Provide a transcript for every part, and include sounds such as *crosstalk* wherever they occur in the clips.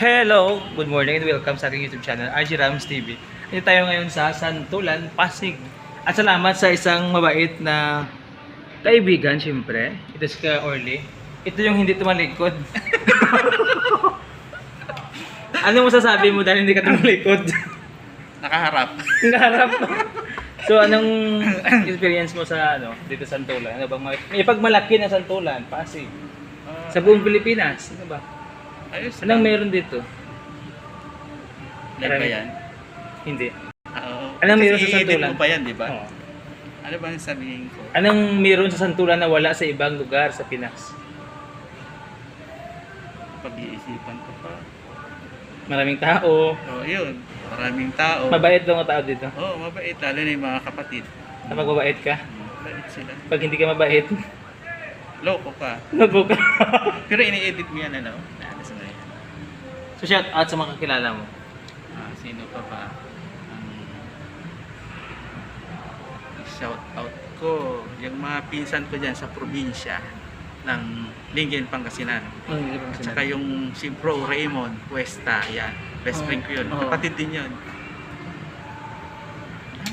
Hello! Good morning and welcome sa aking YouTube channel, RG Rams TV. Ito tayo ngayon sa Santulan, Pasig. At salamat sa isang mabait na kaibigan, syempre. Ito si Ka Orly. Ito yung hindi tumalikod. *laughs* ano mo sasabi mo dahil hindi ka tumalikod? Nakaharap. Naharap mo. *laughs* So anong experience mo sa ano dito sa Santulan? Ano bang ma- may pagmalaki na Santulan, Pasig? Sa buong Pilipinas, ano ba? Ayos Anong lang. meron dito? Live ba yan? Hindi. Oo. Anong Kasi meron sa i-edit Santulan? mo pa yan, di ba? Oo. Ano ba ang sabihin ko? Anong meron sa Santulan na wala sa ibang lugar sa Pinas? Pag-iisipan ko pa. Maraming tao. Oo, yun. Maraming tao. Mabait daw ang tao dito. Oo, mabait. Lalo na yung mga kapatid. Kapag mabait ka. Mabait sila. Pag hindi ka mabait, *laughs* Loko ka. nago ka. *laughs* Pero ini-edit mo yan, ano? Sa yan? so shout out sa mga kakilala mo. Ah, sino pa ba? Ang shout out ko. Yung mga pinsan ko dyan sa probinsya ng Linggen, Pangasinan. At saka yung si Bro Raymond Cuesta, yan. Best Oo. friend ko yun. Oo. Kapatid din yun.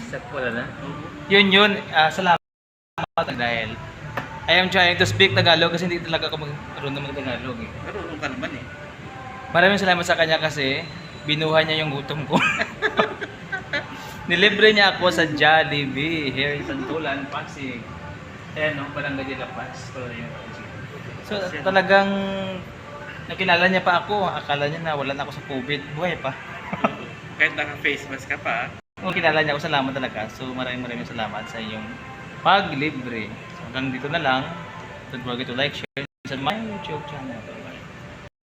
Set wala na. Oo. Yun yun, ah, salamat dahil I am trying to speak Tagalog kasi hindi talaga ako marunong mag-Tagalog eh. Marunong ka naman eh. Maraming salamat sa kanya kasi binuhay niya yung gutom ko. *laughs* Nilibre niya ako sa Jollibee here in Santulan, Pasig. Ayan no, Paz. Tuloy yung Pasig. So talagang nakilala niya pa ako. Akala niya na wala na ako sa COVID. Buhay pa. *laughs* Kahit naka-face mask ka pa. Kung kilala niya ako, salamat talaga. So maraming maraming salamat sa iyong paglibre. Hanggang dito na lang. Don't forget to like, share, and subscribe my YouTube channel.